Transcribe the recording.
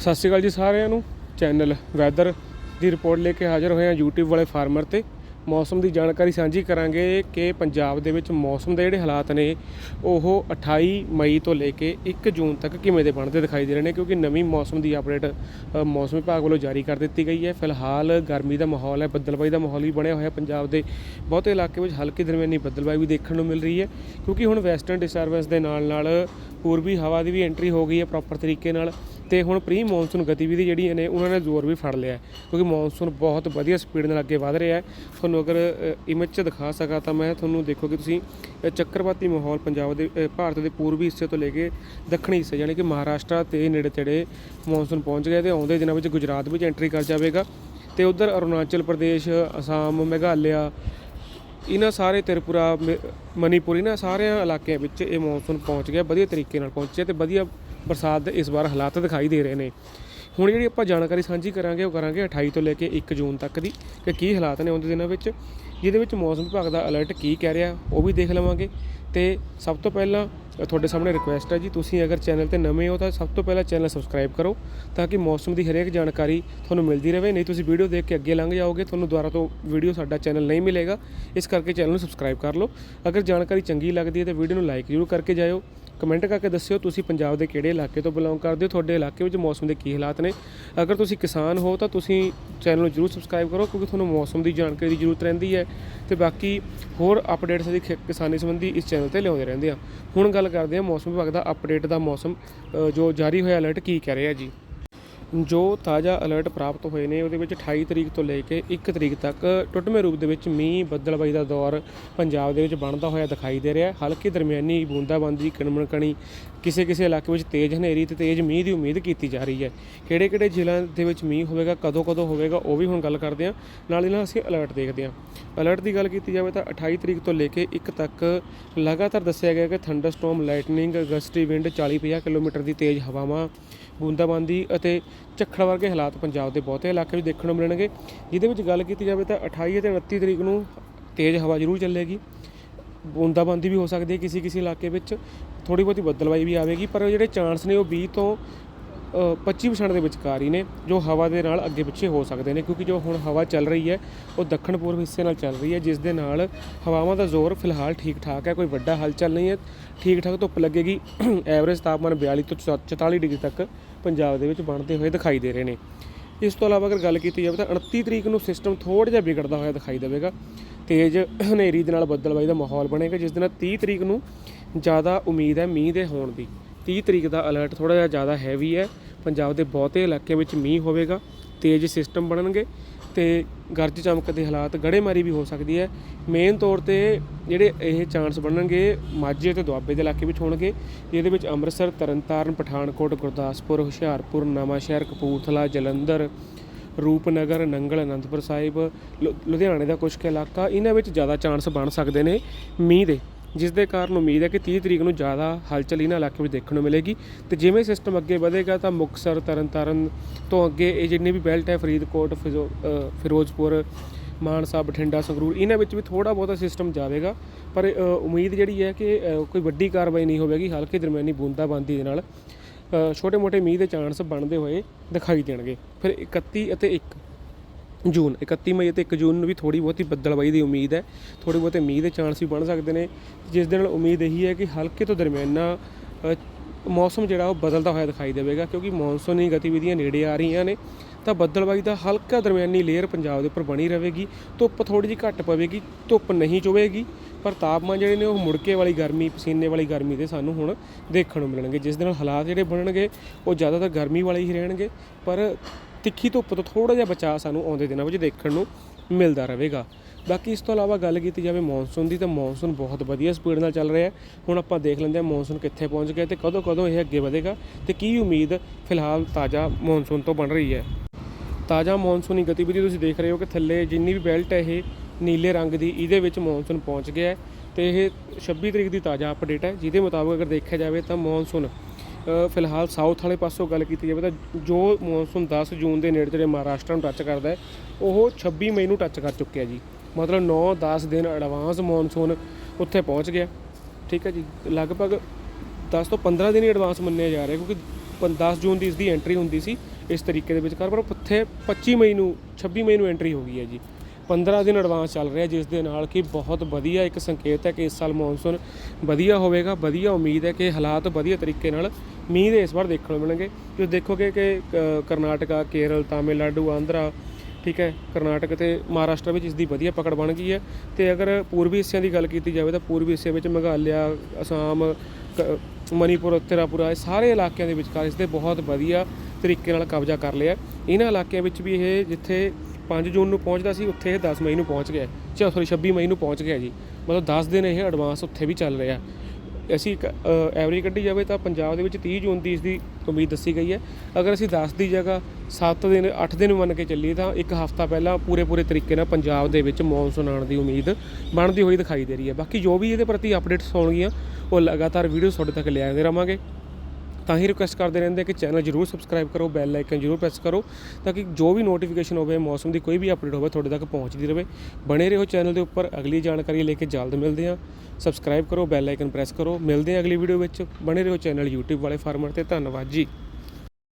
ਸਤਿ ਸ਼੍ਰੀ ਅਕਾਲ ਜੀ ਸਾਰਿਆਂ ਨੂੰ। ਚੈਨਲ ਵੈਦਰ ਦੀ ਰਿਪੋਰਟ ਲੈ ਕੇ ਹਾਜ਼ਰ ਹੋਏ ਹਾਂ YouTube ਵਾਲੇ ਫਾਰਮਰ ਤੇ। ਮੌਸਮ ਦੀ ਜਾਣਕਾਰੀ ਸਾਂਝੀ ਕਰਾਂਗੇ ਕਿ ਪੰਜਾਬ ਦੇ ਵਿੱਚ ਮੌਸਮ ਦੇ ਜਿਹੜੇ ਹਾਲਾਤ ਨੇ, ਉਹ 28 ਮਈ ਤੋਂ ਲੈ ਕੇ 1 ਜੂਨ ਤੱਕ ਕਿਵੇਂ ਦੇ ਬਣਦੇ ਦਿਖਾਈ ਦੇ ਰਹੇ ਨੇ, ਕਿਉਂਕਿ ਨਵੀਂ ਮੌਸਮ ਦੀ ਅਪਡੇਟ ਮੌਸਮ ਵਿਭਾਗ ਵੱਲੋਂ ਜਾਰੀ ਕਰ ਦਿੱਤੀ ਗਈ ਹੈ। ਫਿਲਹਾਲ ਗਰਮੀ ਦਾ ਮਾਹੌਲ ਹੈ, ਬੱਦਲਬਾਈ ਦਾ ਮਾਹੌਲ ਵੀ ਬਣਿਆ ਹੋਇਆ ਪੰਜਾਬ ਦੇ ਬਹੁਤੇ ਇਲਾਕੇ ਵਿੱਚ ਹਲਕੀ ਦਰਮਿਆਨੀ ਬੱਦਲਬਾਈ ਵੀ ਦੇਖਣ ਨੂੰ ਮਿਲ ਰਹੀ ਹੈ, ਕਿਉਂਕਿ ਹੁਣ ਵੈਸਟਰਨ ਡਿਸਟਰਬੈਂਸ ਦੇ ਨਾਲ ਨਾਲ ਪੂਰਬੀ ਹਵਾ ਦੀ ਵੀ ਐਂਟਰੀ ਹੋ ਗਈ ਹੈ ਪ੍ਰੋਪਰ ਤਰੀਕੇ ਨਾਲ। ਤੇ ਹੁਣ ਪ੍ਰੀ ਮੌਨਸੂਨ ਗਤੀਵਿਧੀ ਜਿਹੜੀਆਂ ਨੇ ਉਹਨਾਂ ਨੇ ਜ਼ੋਰ ਵੀ ਫੜ ਲਿਆ ਕਿਉਂਕਿ ਮੌਨਸੂਨ ਬਹੁਤ ਵਧੀਆ ਸਪੀਡ ਨਾਲ ਅੱਗੇ ਵਧ ਰਿਹਾ ਹੈ। ਤੁਹਾਨੂੰ ਅਗਰ ਇਮੇਜ 'ਚ ਦਿਖਾ ਸਕਾਂ ਤਾਂ ਮੈਂ ਤੁਹਾਨੂੰ ਦੇਖੋ ਕਿ ਤੁਸੀਂ ਚੱਕਰਵਾਤੀ ਮਾਹੌਲ ਪੰਜਾਬ ਦੇ ਭਾਰਤ ਦੇ ਪੂਰਬੀ ਹਿੱਸੇ ਤੋਂ ਲੈ ਕੇ ਦੱਖਣੀ ਹਿੱਸੇ ਯਾਨੀ ਕਿ ਮਹਾਰਾਸ਼ਟਰ ਤੇ ਨੇੜੇ ਤੇੜੇ ਮੌਨਸੂਨ ਪਹੁੰਚ ਗਿਆ ਤੇ ਆਉਂਦੇ ਦਿਨਾਂ ਵਿੱਚ ਗੁਜਰਾਤ ਵਿੱਚ ਐਂਟਰੀ ਕਰ ਜਾਵੇਗਾ। ਤੇ ਉਧਰ ਅਰੁਣਾਚਲ ਪ੍ਰਦੇਸ਼, ਅਸਾਮ, ਮੇਘਾਲਿਆ, ਇਹਨਾਂ ਸਾਰੇ ਤ੍ਰਿਪੁਰਾ, ਮ- ਮਨੀਪੁਰ, ਇਹਨਾਂ ਸਾਰਿਆਂ ਇਲਾਕਿਆਂ ਵਿੱਚ ਇਹ ਮੌਨਸੂਨ ਪਹੁੰਚ ਗਿਆ, ਵਧੀਆ ਤਰੀਕੇ ਨਾਲ ਪਹੁੰਚਿਆ ਤੇ ਵਧੀਆ ਬਰਸਾਤ ਦੇ ਇਸ ਵਾਰ ਹਾਲਾਤ ਦਿਖਾਈ ਦੇ ਰਹੇ ਨੇ। ਹੁਣ ਜਿਹੜੀ ਆਪਾਂ ਜਾਣਕਾਰੀ ਸਾਂਝੀ ਕਰਾਂਗੇ, ਉਹ ਕਰਾਂਗੇ 28 ਤੋਂ ਲੈ ਕੇ 1 ਜੂਨ ਤੱਕ ਦੀ ਕਿ ਕੀ ਹਾਲਾਤ ਨੇ ਆਉਂਦੇ ਦਿਨਾਂ ਵਿੱਚ, ਜਿਹਦੇ ਵਿੱਚ ਮੌਸਮ ਵਿਭਾਗ ਦਾ ਅਲਰਟ ਕੀ ਕਹਿ ਰਿਹਾ, ਉਹ ਵੀ ਦੇਖ ਲਵਾਂਗੇ। ਤੇ ਸਭ ਤੋਂ ਪਹਿਲਾਂ ਤੁਹਾਡੇ ਸਾਹਮਣੇ ਰਿਕੁਐਸਟ ਹੈ ਜੀ, ਤੁਸੀਂ ਅਗਰ ਚੈਨਲ ਤੇ ਨਵੇਂ ਹੋ ਤਾਂ ਸਭ ਤੋਂ ਪਹਿਲਾਂ ਚੈਨਲ ਸਬਸਕ੍ਰਾਈਬ ਕਰੋ ਤਾਂ ਕਿ ਮੌਸਮ ਦੀ ਹਰੇਕ ਜਾਣਕਾਰੀ ਤੁਹਾਨੂੰ ਮਿਲਦੀ ਰਹੇ, ਨਹੀਂ ਤੁਸੀਂ ਵੀਡੀਓ ਦੇਖ ਕੇ ਅੱਗੇ ਲੰਘ ਜਾਓਗੇ, ਤੁਹਾਨੂੰ ਦੁਬਾਰਾ ਤੋਂ ਵੀਡੀਓ ਸਾਡਾ ਚੈਨਲ ਨਹੀਂ ਮਿਲੇਗਾ, ਇਸ ਕਰਕੇ ਚੈਨਲ ਨੂੰ ਸਬਸਕ੍ਰਾਈਬ ਕਰ ਲਓ। ਅਗਰ ਜਾਣਕਾਰੀ ਚੰਗੀ ਲੱਗਦੀ ਹੈ ਤਾਂ ਵੀਡੀਓ ਨੂੰ ਲਾਈਕ ਜ਼ਰੂਰ ਕਰਕੇ ਜਾਇਓ। ਕਮੈਂਟ ਕਰਕੇ ਦੱਸਿਓ, ਤੁਸੀਂ ਪੰਜਾਬ ਦੇ ਕਿਹੜੇ ਇਲਾਕੇ ਤੋਂ ਬਿਲੋਂਗ ਕਰਦੇ ਹੋ, ਤੁਹਾਡੇ ਇਲਾਕੇ ਵਿੱਚ ਮੌਸਮ ਦੇ ਕੀ ਹਾਲਾਤ ਨੇ। ਅਗਰ ਤੁਸੀਂ ਕਿਸਾਨ ਹੋ ਤਾਂ ਤੁਸੀਂ ਚੈਨਲ ਨੂੰ ਜਰੂਰ ਸਬਸਕ੍ਰਾਈਬ ਕਰੋ, ਕਿਉਂਕਿ ਤੁਹਾਨੂੰ ਮੌਸਮ ਦੀ ਜਾਣਕਾਰੀ ਦੀ ਜ਼ਰੂਰਤ ਰਹਿੰਦੀ ਹੈ। ਤੇ ਬਾਕੀ ਹੋਰ ਅਪਡੇਟਸ ਅਸੀਂ ਖੇ- ਕਿਸਾਨੀ ਸੰਬੰਧੀ ਇਸ ਚੈਨਲ ਤੇ ਲਿਆਉਂਦੇ ਰਹਿੰਦੇ ਆ ਹੁਣ ਗੱਲ ਕਰਦੇ ਹਾਂ ਮੌਸਮ ਵਿਭਾਗ ਦਾ ਅਪਡੇਟ ਦਾ ਮੌਸਮ ਜੋ ਜਾਰੀ ਹੋਇਆ ਅਲਰਟ ਕੀ ਕਹਿ ਰਿਹਾ ਜੀ? ਜੋ ਤਾਜ਼ਾ ਅਲਰਟ ਪ੍ਰਾਪਤ ਹੋਏ ਨੇ, ਉਹਦੇ ਵਿੱਚ 28 ਤਰੀਕ ਤੋਂ ਲੈ ਕੇ 1 ਤਰੀਕ ਤੱਕ ਟੁੱਟਵੇਂ ਰੂਪ ਦੇ ਵਿੱਚ ਮੀਂਹ, ਬੱਦਲਬਾਈ ਦਾ ਦੌਰ ਪੰਜਾਬ ਦੇ ਵਿੱਚ ਬਣਦਾ ਹੋਇਆ ਦਿਖਾਈ ਦੇ ਰਿਹਾ। ਹੈ ਹਲਕੀ ਦਰਮਿਆਨੀ ਬੂੰਦਾਬਾਂਦੀ, ਕਣਮਣਕਣੀ ਕਿਸੇ ਕਿਸੇ ਇਲਾਕੇ ਵਿੱਚ ਤੇਜ਼ ਹਨੇਰੀ ਤੇ ਤੇਜ਼ ਮੀਂਹ ਦੀ ਉਮੀਦ ਕੀਤੀ ਜਾ ਰਹੀ ਹੈ। ਕਿਹੜੇ ਕਿਹੜੇ ਜ਼ਿਲ੍ਹਿਆਂ ਦੇ ਵਿੱਚ ਮੀਂਹ ਹੋਵੇਗਾ ਕਦੋਂ ਕਦੋਂ ਹੋਵੇਗਾ, ਉਹ ਵੀ ਹੁਣ ਗੱਲ ਕਰਦੇ ਹਾਂ। ਨਾਲ ਹੀ ਨਾਲ ਅਸੀਂ ਅਲਰਟ ਦੇਖਦੇ ਹਾਂ। ਅਲਰਟ ਦੀ ਗੱਲ ਕੀਤੀ ਜਾਵੇ ਤਾਂ 28 ਤਰੀਕ ਤੋਂ ਲੈ ਕੇ 1 ਤੱਕ ਲਗਾਤਾਰ ਦੱਸਿਆ ਗਿਆ ਕਿ thunderstorm lightning gusty wind 40-50 kilometre ਦੀ ਤੇਜ਼ ਹਵਾਵਾਂ, ਬੂੰਦਾਬਾਂਦੀ ਅਤੇ ਝੱਖੜ ਵਰਗੇ ਹਾਲਾਤ ਪੰਜਾਬ ਦੇ ਬਹੁਤੇ ਇਲਾਕੇ ਵਿੱਚ ਦੇਖਣ ਨੂੰ ਮਿਲਣਗੇ। ਜਿਹਦੇ ਵਿੱਚ ਗੱਲ ਕੀਤੀ ਜਾਵੇ ਤਾਂ 28 ਅਤੇ 29 ਤਰੀਕ ਨੂੰ ਤੇਜ਼ ਹਵਾ ਜ਼ਰੂਰ ਚੱਲੇਗੀ। ਬੂੰਦਾਬਾਂਦੀ ਵੀ ਹੋ ਸਕਦੀ ਹੈ ਕਿਸੇ ਕਿਸੇ ਇਲਾਕੇ ਵਿੱਚ। ਥੋੜੀ ਬਹੁਤੀ ਬੱਦਲਵਾਈ ਵੀ ਆਵੇਗੀ, ਪਰ ਜਿਹੜੇ ਚਾਂਸ ਨੇ ਉਹ 20 ਤੋਂ 25% ਦੇ ਵਿਚਕਾਰ ਹੀ ਨੇ, ਜੋ ਹਵਾ ਦੇ ਨਾਲ ਅੱਗੇ ਪਿੱਛੇ ਹੋ ਸਕਦੇ ਨੇ, ਕਿਉਂਕਿ ਜੋ ਹੁਣ ਹਵਾ ਚੱਲ ਰਹੀ ਹੈ, ਉਹ ਦੱਖਣ ਪੂਰਬ ਹਿੱਸੇ ਨਾਲ ਚੱਲ ਰਹੀ ਹੈ, ਜਿਸ ਦੇ ਨਾਲ ਹਵਾਵਾਂ ਦਾ ਜ਼ੋਰ ਫਿਲਹਾਲ ਠੀਕ ਠਾਕ ਹੈ, ਕੋਈ ਵੱਡਾ ਹਲਚਲ ਨਹੀਂ ਹੈ ਠੀਕ ਠਾਕ ਧੁੱਪ ਲੱਗੇਗੀ, ਐਵਰੇਜ ਤਾਪਮਾਨ 42 ਤੋਂ 44 ਡਿਗਰੀ ਤੱਕ ਪੰਜਾਬ ਦੇ ਵਿੱਚ ਬਣਦੇ ਹੋਏ ਦਿਖਾਈ ਦੇ ਰਹੇ ਨੇ। ਇਸ ਤੋਂ ਇਲਾਵਾ ਅਗਰ ਗੱਲ ਕੀਤੀ ਜਾਵੇ ਤਾਂ 29 ਤਰੀਕ ਨੂੰ ਸਿਸਟਮ ਥੋੜ੍ਹਾ ਜਿਹਾ ਵਿਗੜਦਾ ਹੋਇਆ ਦਿਖਾਈ ਦੇਵੇਗਾ, ਤੇਜ਼ ਹਨੇਰੀ ਦੇ ਨਾਲ ਬੱਦਲਬਾਈ ਦਾ ਮਾਹੌਲ ਬਣੇਗਾ, ਜਿਸ ਦੇ ਨਾਲ 30 ਤਰੀਕ ਨੂੰ ਜ਼ਿਆਦਾ ਉਮੀਦ ਹੈ ਮੀਂਹ ਦੇ ਹੋਣ ਦੀ। 30 ਤਰੀਕ ਦਾ ਅਲਰਟ ਥੋੜਾ ਜਿਹਾ ਜ਼ਿਆਦਾ ਹੈਵੀ ਹੈ। ਪੰਜਾਬ ਦੇ ਬਹੁਤੇ ਇਲਾਕਿਆਂ ਵਿੱਚ ਮੀਂਹ ਹੋਵੇਗਾ, ਤੇਜ਼ ਸਿਸਟਮ ਬਣਨਗੇ ਤੇ ਗਰਜ ਚਮਕ ਦੇ ਹਾਲਾਤ ਗੜੇਮਾਰੀ ਵੀ ਹੋ ਸਕਦੀ ਹੈ। ਮੇਨ ਤੌਰ ਤੇ ਜਿਹੜੇ ਇਹ ਚਾਂਸ ਬਣਨਗੇ, ਮਾਝੇ ਤੇ ਦੁਆਬੇ ਦੇ ਇਲਾਕੇ ਵਿੱਚ ਹੋਣਗੇ। ਜਿਹਦੇ ਵਿੱਚ ਅੰਮ੍ਰਿਤਸਰ, ਤਰਨਤਾਰਨ, ਪਠਾਨਕੋਟ, ਗੁਰਦਾਸਪੁਰ, ਹੁਸ਼ਿਆਰਪੁਰ, ਨਵਾਂਸ਼ਹਿਰ, ਕਪੂਰਥਲਾ, ਜਲੰਧਰ, ਰੂਪਨਗਰ, ਨੰਗਲ, ਅਨੰਦਪੁਰ ਸਾਹਿਬ, ਲੁ- ਲੁਧਿਆਣੇ ਦਾ ਕੁਝ ਕੁ ਇਲਾਕਾ, ਇਹਨਾਂ ਵਿੱਚ ਜ਼ਿਆਦਾ ਚਾਂਸ ਬਣ ਸਕਦੇ ਨੇ ਮੀਂਹ ਦੇ। ਜਿਸ ਦੇ ਕਾਰਨ ਉਮੀਦ ਹੈ ਕਿ 30 ਤਰੀਕ ਨੂੰ ਜ਼ਿਆਦਾ ਹਲਚਲ ਇਹਨਾਂ ਇਲਾਕੇ ਵਿੱਚ ਦੇਖਣ ਨੂੰ ਮਿਲੇਗੀ। ਤੇ ਜਿਵੇਂ ਸਿਸਟਮ ਅੱਗੇ ਵਧੇਗਾ ਤਾਂ ਮੁਕਤਸਰ, ਤਰਨਤਾਰਨ ਤੋਂ ਅੱਗੇ ਇਹ ਜਿੰਨੀ ਵੀ ਬੈਲਟ ਹੈ, ਫਰੀਦਕੋਟ, ਫਿਜ਼ੋ- ਫਿਰੋਜ਼ਪੁਰ, ਮਾਨਸਾ, ਬਠਿੰਡਾ, ਸੰਗਰੂਰ, ਇਹਨਾਂ ਵਿੱਚ ਵੀ ਥੋੜਾ ਬਹੁਤਾ ਸਿਸਟਮ ਜਾਵੇਗਾ। ਪਰ ਉਮੀਦ ਜਿਹੜੀ ਹੈ ਕਿ ਕੋਈ ਵੱਡੀ ਕਾਰਵਾਈ ਨਹੀਂ ਹੋਵੇਗੀ, ਹਲਕੇ ਦਰਮਿਆਨੀ ਬੂੰਦਾਬਾਂਦੀ ਦੇ ਨਾਲ। ਛੋਟੇ-ਮੋਟੇ ਮੀਂਹ ਦੇ ਚਾਂਸ ਬਣਦੇ ਹੋਏ ਦਿਖਾਈ ਦੇਣਗੇ। ਫਿਰ 31 ਅਤੇ 1 ਜੂਨ 31 ਮਈ ਅਤੇ 1 ਜੂਨ ਨੂੰ ਵੀ ਥੋੜੀ ਬਹੁਤੀ ਬੱਦਲਬਾਈ ਦੀ ਉਮੀਦ ਹੈ। ਥੋੜੀ ਬਹੁਤੇ ਮੀਂਹ ਦੇ ਚਾਂਸ ਵੀ ਬਣ ਸਕਦੇ ਨੇ। ਜਿਸ ਦੇ ਨਾਲ ਉਮੀਦ ਇਹੀ ਹੈ ਕਿ ਹਲਕੇ ਤੋਂ ਦਰਮਿਆਨਾ ਮੌਸਮ ਜਿਹੜਾ ਉਹ ਬਦਲਦਾ ਹੋਇਆ ਦਿਖਾਈ ਦੇਵੇਗਾ, ਕਿਉਂਕਿ ਮੌਨਸੂਨੀ ਗਤੀਵਿਧੀਆਂ ਨੇੜੇ ਆ ਰਹੀਆਂ ਨੇ। ਤਾਂ ਬੱਦਲਬਾਈ ਦਾ ਹਲਕਾ ਦਰਮਿਆਨੀ ਲੇਅਰ ਪੰਜਾਬ ਦੇ ਉੱਪਰ ਬਣੀ ਰਹੇਗੀ। ਧੁੱਪ ਥੋੜੀ ਜਿਹੀ ਘੱਟ ਪਵੇਗੀ, ਧੁੱਪ ਨਹੀਂ ਚੁਵੇਗੀ, ਪਰ ਤਾਪਮਾਨ ਜਿਹੜੇ ਨੇ ਉਹ ਮੁੜਕੇ ਵਾਲੀ ਗਰਮੀ, ਪਸੀਨੇ ਵਾਲੀ ਗਰਮੀ ਦੇ ਸਾਨੂੰ ਹੁਣ ਦੇਖਣ ਨੂੰ ਮਿਲਣਗੇ। ਜਿਸ ਦੇ ਨਾਲ ਹਾਲਾਤ ਜਿਹੜੇ ਬਣਨਗੇ, ਉਹ ਜ਼ਿਆਦਾਤਰ ਗਰਮੀ ਵਾਲੇ ਹੀ ਰਹਿਣਗੇ। ਪਰ ਤਿੱਖੀ ਧੁੱਪ ਤੋਂ ਥੋੜਾ ਜਿਹਾ ਬਚਾਅ ਸਾਨੂੰ ਆਉਂਦੇ ਦਿਨਾਂ ਵਿੱਚ ਦੇਖਣ ਨੂੰ ਮਿਲਦਾ ਰਹੇਗਾ। ਬਾਕੀ ਇਸ ਤੋਂ ਇਲਾਵਾ ਗੱਲ ਕੀਤੀ ਜਾਵੇ ਮੌਨਸੂਨ ਦੀ ਤਾਂ ਮੌਨਸੂਨ ਬਹੁਤ ਵਧੀਆ ਸਪੀਡ ਨਾਲ ਚੱਲ ਰਿਹਾ। ਹੁਣ ਆਪਾਂ ਦੇਖ ਲੈਂਦੇ ਹਾਂ ਮੌਨਸੂਨ ਕਿੱਥੇ ਪਹੁੰਚ ਗਿਆ ਤੇ ਕਦੋਂ ਕਦੋਂ ਇਹ ਅੱਗੇ ਵਧੇਗਾ ਤੇ ਕੀ ਉਮੀਦ ਫਿਲਹਾਲ ਤਾਜ਼ਾ ਮੌਨਸੂਨ ਤੋਂ ਬਣ ਰਹੀ ਹੈ। ਤਾਜ਼ਾ ਮੌਨਸੂਨੀ ਗਤੀਵਿਧੀ ਤੁਸੀਂ ਦੇਖ ਰਹੇ ਹੋ ਕਿ ਥੱਲੇ ਜਿੰਨੀ ਵੀ ਬੈਲਟ ਹੈ ਇਹ ਨੀਲੇ ਰੰਗ ਦੀ ਇਹਦੇ ਵਿੱਚ ਮੌਨਸੂਨ ਪਹੁੰਚ ਗਿਆ ਹੈ ਤੇ ਇਹ 26 ਤਰੀਕ ਦੀ ਤਾਜ਼ਾ ਅਪਡੇਟ ਹੈ। ਜਿਹਦੇ ਮੁਤਾਬਕ ਅਗਰ ਦੇਖਿਆ ਜਾਵੇ ਤਾਂ ਮੌਨਸੂਨ ਫਿਲਹਾਲ ਸਾਊਥ ਵਾਲੇ ਪਾਸੋਂ ਗੱਲ ਕੀਤੀ ਜਾਵੇ ਤਾਂ ਜੋ ਮੌਨਸੂਨ 10 ਜੂਨ ਦੇ ਨੇੜੇ ਤੇੜੇ ਮਹਾਰਾਸ਼ਟਰ ਨੂੰ ਟੱਚ ਕਰਦਾ ਹੈ, ਉਹ 26 ਮਈ ਨੂੰ ਟੱਚ ਕਰ ਚੁੱਕਿਆ ਜੀ। ਮਤਲਬ 9-10 ਦਿਨ ਐਡਵਾਂਸ ਮੌਨਸੂਨ ਉੱਥੇ ਪਹੁੰਚ ਗਿਆ। ਠੀਕ ਹੈ ਜੀ, ਲਗਭਗ 10 ਤੋਂ 15 ਦਿਨ ਹੀ ਐਡਵਾਂਸ ਮੰਨਿਆ ਜਾ ਰਿਹਾ ਕਿਉਂਕਿ 10 ਜੂਨ ਦੀ ਇਸ ਦੀ ਐਂਟਰੀ ਹੁੰਦੀ ਸੀ ਇਸ ਤਰੀਕੇ ਦੇ ਵਿੱਚ ਕਰ ਪਰ ਉੱਥੇ 25 ਮਈ ਨੂੰ 26 ਮਈ ਨੂੰ ਐਂਟਰੀ ਹੋ ਗਈ ਹੈ ਜੀ। 15 ਦਿਨ ਐਡਵਾਂਸ ਚੱਲ ਰਿਹਾ ਜਿਸ ਦੇ ਨਾਲ ਕਿ ਬਹੁਤ ਵਧੀਆ ਇੱਕ ਸੰਕੇਤ ਹੈ ਕਿ ਇਸ ਸਾਲ ਮੌਨਸੂਨ ਵਧੀਆ ਹੋਵੇਗਾ, ਵਧੀਆ ਉਮੀਦ ਹੈ ਕਿ ਹਾਲਾਤ ਵਧੀਆ ਤਰੀਕੇ ਨਾਲ ਮੀਂਹ ਦੇ ਇਸ ਵਾਰ ਦੇਖਣ ਨੂੰ ਮਿਲਣਗੇ। ਤੁਸੀਂ ਦੇਖੋਗੇ ਕਿ ਕਰਨਾਟਕਾ, ਕੇਰਲ, ਤਾਮਿਲਨਾਡੂ, ਆਂਧਰਾ, ਠੀਕ ਹੈ, ਕਰਨਾਟਕ ਤੇ ਮਹਾਰਾਸ਼ਟਰ ਵਿੱਚ ਇਸ ਦੀ ਵਧੀਆ ਪਕੜ ਬਣ ਗਈ ਹੈ ਤੇ ਅਗਰ ਪੂਰਬੀ ਹਿੱਸਿਆਂ ਦੀ ਗੱਲ ਕੀਤੀ ਜਾਵੇ ਤਾਂ ਪੂਰਬੀ ਹਿੱਸੇ ਵਿੱਚ ਮੇਘਾਲਿਆ, ਅਸਾਮ, ਕ- ਮਣੀਪੁਰ ਤ੍ਰਿਪੁਰਾ ਇਹ ਸਾਰੇ ਇਲਾਕਿਆਂ ਦੇ ਵਿਚਕਾਰ ਇਸ ਦੇ ਬਹੁਤ ਵਧੀਆ ਤਰੀਕੇ ਨਾਲ ਕਬਜ਼ਾ ਕਰ ਲਿਆ ਇਹਨਾਂ ਇਲਾਕਿਆਂ ਵਿੱਚ ਵੀ ਇਹ ਜਿੱਥੇ 5 ਜੂਨ ਨੂੰ ਪਹੁੰਚਦਾ ਸੀ, ਉੱਥੇ ਇਹ 10 ਮਈ ਨੂੰ ਪਹੁੰਚ ਗਿਆ। ਚਾ ਸੌਰੀ 26 ਮਈ ਨੂੰ ਪਹੁੰਚ ਗਿਆ ਜੀ। ਮਤਲਬ 10 ਦਿਨ ਇਹ ਐਡਵਾਂਸ ਉੱਥੇ ਵੀ ਚੱਲ ਰਿਹਾ। ਅਸੀਂ ਐਵਰੇਜ ਕੱਢੀ ਜਾਵੇ ਤਾਂ ਪੰਜਾਬ ਦੇ ਵਿੱਚ 30 ਜੂਨ ਦੀ ਇਸ ਦੀ ਉਮੀਦ ਦੱਸੀ ਗਈ ਹੈ। ਅਗਰ ਅਸੀਂ 10 ਦੀ ਜਗ੍ਹਾ 7 ਦਿਨ 8 ਦਿਨ ਮੰਨ ਕੇ ਚੱਲੀਏ ਤਾਂ ਇੱਕ ਹਫ਼ਤਾ ਪਹਿਲਾਂ ਪੂਰੇ ਪੂਰੇ ਤਰੀਕੇ ਨਾਲ ਪੰਜਾਬ ਦੇ ਵਿੱਚ ਮੌਨਸੂਨ ਆਉਣ ਦੀ ਉਮੀਦ ਬਣਦੀ ਹੋਈ ਦਿਖਾਈ ਦੇ ਰਹੀ ਹੈ। ਬਾਕੀ ਜੋ ਵੀ ਇਹਦੇ ਪ੍ਰਤੀ ਅਪਡੇਟਸ ਹੋਣਗੀਆਂ, ਉਹ ਲਗਾਤਾਰ ਵੀਡੀਓ ਤੁਹਾਡੇ ਤੱਕ ਲਿਆਉਂਦੇ ਰਵਾਂਗੇ ਤਾਂ ਹੀ ਰਿਕੁਐਸਟ ਕਰਦੇ ਰਹਿੰਦੇ ਕਿ ਚੈਨਲ ਜਰੂਰ ਸਬਸਕ੍ਰਾਈਬ ਕਰੋ ਬੈਲ ਆਈਕਨ ਜਰੂਰ ਪ੍ਰੈਸ ਕਰੋ, ਤਾਂ ਕਿ ਜੋ ਵੀ ਨੋਟੀਫਿਕੇਸ਼ਨ ਹੋਵੇ, ਮੌਸਮ ਦੀ ਕੋਈ ਵੀ ਅਪਡੇਟ ਹੋਵੇ, ਤੁਹਾਡੇ ਤੱਕ ਪਹੁੰਚਦੀ ਰਹੇ ਬਣੇ ਰਹੋ ਚੈਨਲ ਦੇ ਉੱਪਰ, ਅਗਲੀ ਜਾਣਕਾਰੀ ਲੈ ਕੇ ਜਲਦ ਮਿਲਦੇ ਹਾਂ। ਸਬਸਕ੍ਰਾਈਬ ਕਰੋ ਬੈਲ ਆਈਕਨ ਪ੍ਰੈਸ ਕਰੋ। ਮਿਲਦੇ ਹਾਂ ਅਗਲੀ ਵੀਡੀਓ ਵਿੱਚ। ਬਣੇ ਰਹੋ ਚੈਨਲ YouTube ਵਾਲੇ ਫਾਰਮਰ ਤੇ। ਧੰਨਵਾਦ ਜੀ।